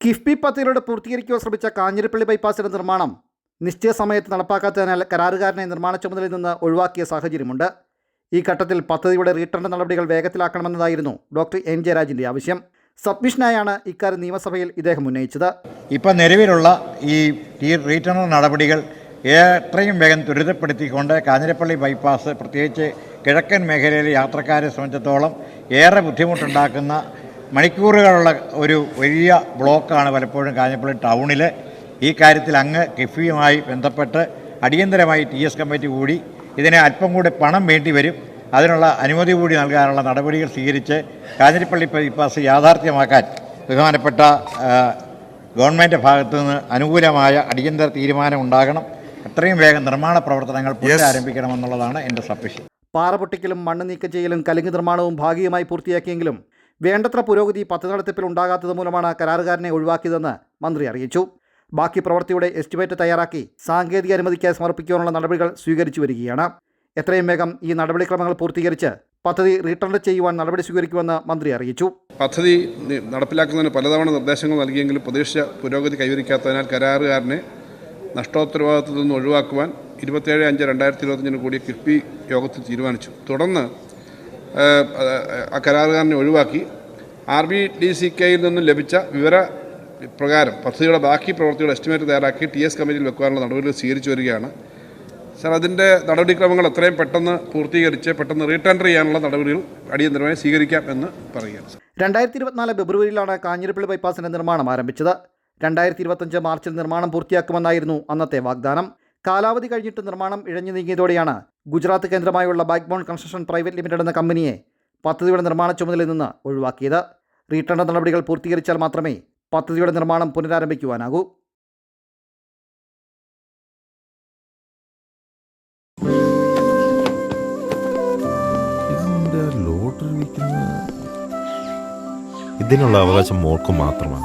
കിഫ്ബി പദ്ധതിയിലൂടെ പൂർത്തീകരിക്കുവാൻ ശ്രമിച്ച കാഞ്ഞിരപ്പള്ളി ബൈപ്പാസിന്റെ നിർമ്മാണം നിശ്ചയ സമയത്ത് നടപ്പാക്കാത്തതിനാൽ കരാറുകാരനെ നിർമ്മാണ ചുമതലയിൽ നിന്ന് ഒഴിവാക്കിയ സാഹചര്യമുണ്ട്. ഈ ഘട്ടത്തിൽ പദ്ധതിയുടെ റീട്ടേൺ നടപടികൾ വേഗത്തിലാക്കണമെന്നതായിരുന്നു ഡോക്ടർ എൻ ജയരാജിന്റെ ആവശ്യം. സബ്മിഷനായാണ് ഇക്കാര്യം നിയമസഭയിൽ ഇദ്ദേഹം ഉന്നയിച്ചത്. ഇപ്പം നിലവിലുള്ള ഈ റീറ്റേണൽ നടപടികൾ എത്രയും വേഗം ത്വരിതപ്പെടുത്തിക്കൊണ്ട് കാഞ്ഞിരപ്പള്ളി ബൈപ്പാസ് പ്രത്യേകിച്ച് കിഴക്കൻ മേഖലയിലെ യാത്രക്കാരെ സംബന്ധിച്ചിടത്തോളം ഏറെ ബുദ്ധിമുട്ടുണ്ടാക്കുന്ന മണിക്കൂറുകളുള്ള ഒരു വലിയ ബ്ലോക്കാണ് പലപ്പോഴും കാഞ്ഞപ്പള്ളി ടൗണിൽ ഈ കാര്യത്തിൽ അങ്ങ് കിഫിയുമായി ബന്ധപ്പെട്ട് അടിയന്തരമായി ടി എസ് കമ്മിറ്റി കൂടി ഇതിനെ അല്പം കൂടി പണം വേണ്ടി വരും. അതിനുള്ള അനുമതി കൂടി നൽകാനുള്ള നടപടികൾ സ്വീകരിച്ച് കാഞ്ഞിരപ്പള്ളി ബൈപ്പാസ് യാഥാർത്ഥ്യമാക്കാൻ ബഹുമാനപ്പെട്ട ഗവൺമെന്റ് ഭാഗത്തു നിന്ന് അനുകൂലമായ അടിയന്തര തീരുമാനം ഉണ്ടാകണം. എത്രയും വേഗം നിർമ്മാണ പ്രവർത്തനങ്ങൾ പുനരാരംഭിക്കണമെന്നുള്ളതാണ് എന്റെ സബ്മിഷൻ. പാറ പൊട്ടിക്കലും മണ്ണ് നീക്കം ചെയ്യലും കലുങ്ക് നിർമ്മാണവും ഭാഗികമായി പൂർത്തിയാക്കിയെങ്കിലും വേണ്ടത്ര പുരോഗതി പദ്ധതി നടത്തിപ്പിൽ ഉണ്ടാകാത്തത് മൂലമാണ് കരാറുകാരനെ ഒഴിവാക്കിയതെന്ന് മന്ത്രി അറിയിച്ചു. ബാക്കി പ്രവൃത്തിയുടെ എസ്റ്റിമേറ്റ് തയ്യാറാക്കി സാങ്കേതിക അനുമതിക്കായി സമർപ്പിക്കാനുള്ള നടപടികൾ സ്വീകരിച്ചു വരികയാണ്. എത്രയും വേഗം ഈ നടപടിക്രമങ്ങൾ പൂർത്തീകരിച്ച് പദ്ധതി റീട്ടേൺ ചെയ്യുവാൻ നടപടി സ്വീകരിക്കുമെന്ന് മന്ത്രി അറിയിച്ചു. പദ്ധതി നടപ്പിലാക്കുന്നതിന് പലതവണ നിർദ്ദേശങ്ങൾ നൽകിയെങ്കിലും പ്രതീക്ഷിച്ച പുരോഗതി കൈവരിക്കാത്തതിനാൽ കരാറുകാരനെ നഷ്ടോത്തരവാദിത്തത്തിൽ നിന്ന് ഒഴിവാക്കുവാൻ ഇരുപത്തേഴ് അഞ്ച് രണ്ടായിരത്തി ഇരുപത്തഞ്ചിന് കൂടിയ കിഫ്ബി യോഗത്തിൽ തീരുമാനിച്ചു. തുടർന്ന് ആ കരാറുകാരനെ ഒഴിവാക്കി. ആർ ബി ഡി സി കെയിൽ നിന്നും ലഭിച്ച വിവര പ്രകാരം പദ്ധതിയുടെ ബാക്കി പ്രവൃത്തിയുടെ എസ്റ്റിമേറ്റ് തയ്യാറാക്കി ടി എസ് കമ്മിറ്റിയിൽ വെക്കാനുള്ള നടപടികൾ സ്വീകരിച്ചു വരികയാണ്. സാർ അതിന്റെ നടപടിക്രമങ്ങൾ എത്രയും പെട്ടെന്ന് പൂർത്തീകരിച്ച് പെട്ടെന്ന് റീടെൻഡർ ചെയ്യാനുള്ള നടപടികൾ അടിയന്തരമായി സ്വീകരിക്കാം എന്ന് പറയുകയാണ് രണ്ടായിരത്തി ഇരുപത്തിനാല് ഫെബ്രുവരിയിലാണ് കാഞ്ഞിരപ്പള്ളി ബൈപ്പാസിന്റെ നിർമ്മാണം ആരംഭിച്ചത്. രണ്ടായിരത്തി ഇരുപത്തഞ്ച് മാർച്ചിൽ നിർമ്മാണം പൂർത്തിയാക്കുമെന്നായിരുന്നു അന്നത്തെ വാഗ്ദാനം. കാലാവധി കഴിഞ്ഞിട്ട് നിർമ്മാണം ഇഴഞ്ഞു നീങ്ങിയതോടെയാണ് ഗുജറാത്ത് കേന്ദ്രമായുള്ള ബാക്ക്ബോൺ കൺസ്ട്രക്ഷൻ പ്രൈവറ്റ് ലിമിറ്റഡ് എന്ന കമ്പനിയെ പദ്ധതിയുടെ നിർമ്മാണ ചുമതലയിൽ നിന്ന് ഒഴിവാക്കിയത്. റീടെൻഡർ നടപടികൾ പൂർത്തീകരിച്ചാൽ മാത്രമേ പദ്ധതിയുടെ നിർമ്മാണം പുനരാരംഭിക്കുവാനാകൂ. ഇതിനുള്ള അവകാശം മോൾക്ക് മാത്രമാണ്.